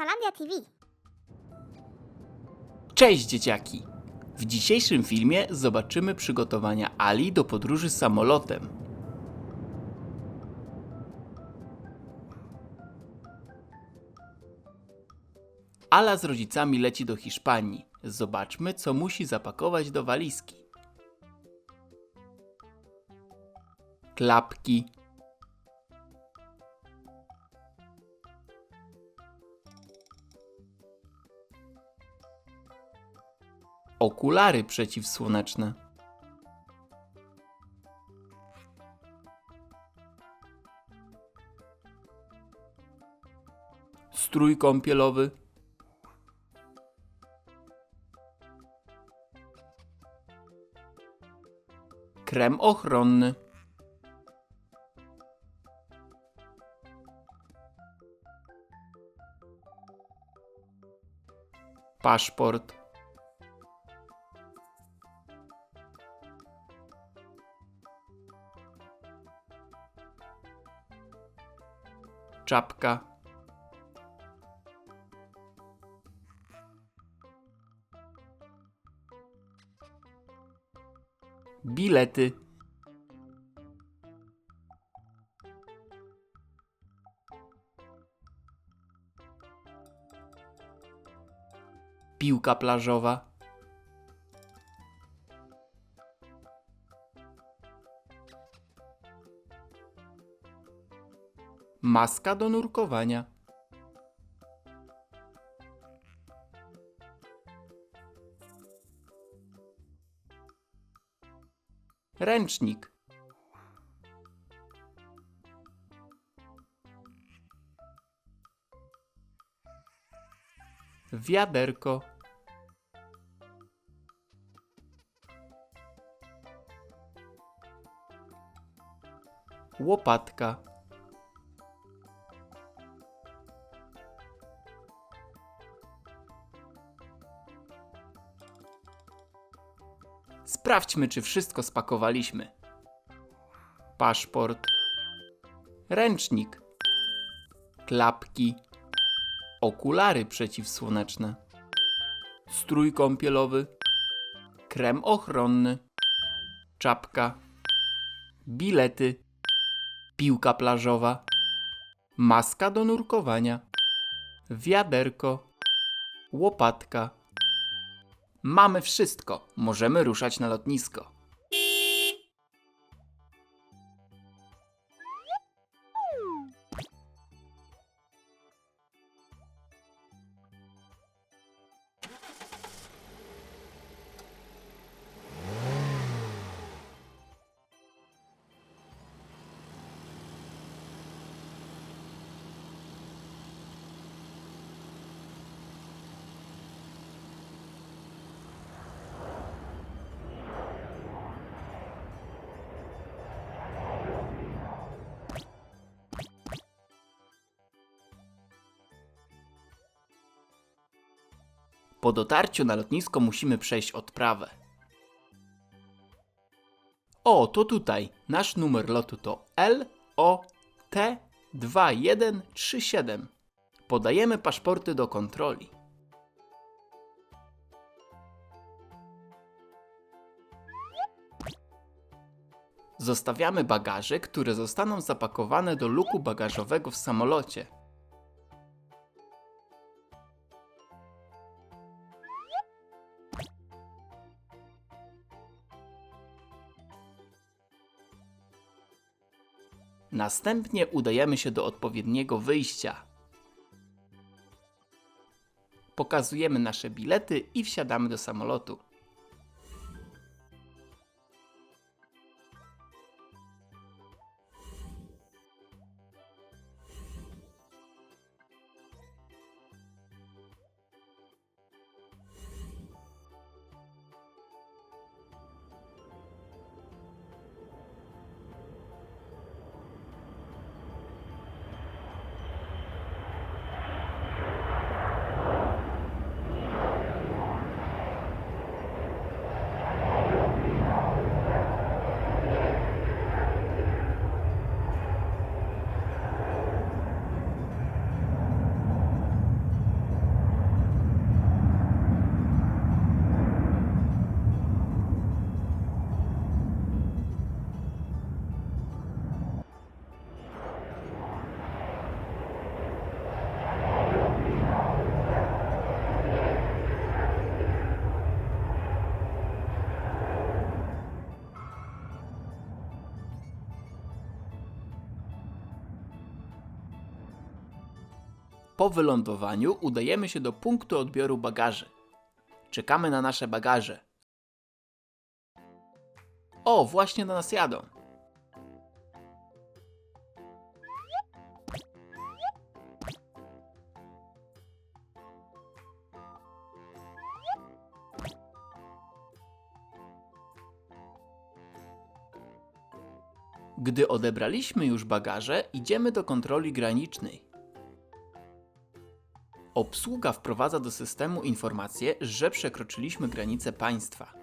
Pixelandia TV. Cześć dzieciaki! W dzisiejszym filmie zobaczymy przygotowania Ali do podróży samolotem. Ala z rodzicami leci do Hiszpanii. Zobaczmy, co musi zapakować do walizki. Klapki, okulary przeciwsłoneczne. Strój kąpielowy. Krem ochronny. Paszport. Czapka. Bilety. Piłka plażowa. Maska do nurkowania. Ręcznik. Wiaderko. Łopatka. Sprawdźmy, czy wszystko spakowaliśmy. Paszport, ręcznik, klapki, okulary przeciwsłoneczne, strój kąpielowy, krem ochronny, czapka, bilety, piłka plażowa, maska do nurkowania, wiaderko, łopatka. Mamy wszystko. Możemy ruszać na lotnisko. Po dotarciu na lotnisko musimy przejść odprawę. O, to tutaj. Nasz numer lotu to LOT2137. Podajemy paszporty do kontroli. Zostawiamy bagaże, które zostaną zapakowane do luku bagażowego w samolocie. Następnie udajemy się do odpowiedniego wyjścia. Pokazujemy nasze bilety i wsiadamy do samolotu. Po wylądowaniu udajemy się do punktu odbioru bagaży. Czekamy na nasze bagaże. O, właśnie do nas jadą. Gdy odebraliśmy już bagaże, idziemy do kontroli granicznej. Obsługa wprowadza do systemu informację, że przekroczyliśmy granicę państwa.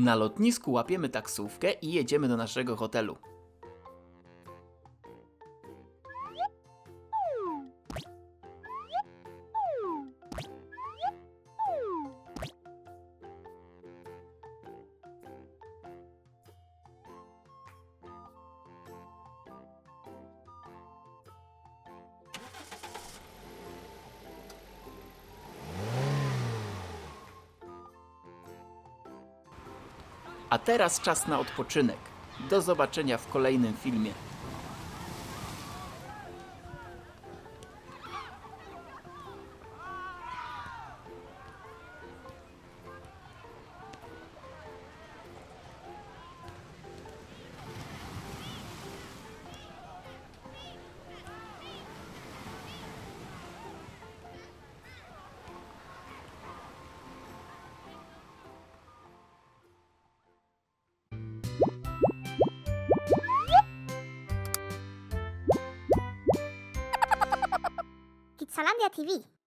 Na lotnisku łapiemy taksówkę i jedziemy do naszego hotelu. A teraz czas na odpoczynek. Do zobaczenia w kolejnym filmie. Kidsalandia TV.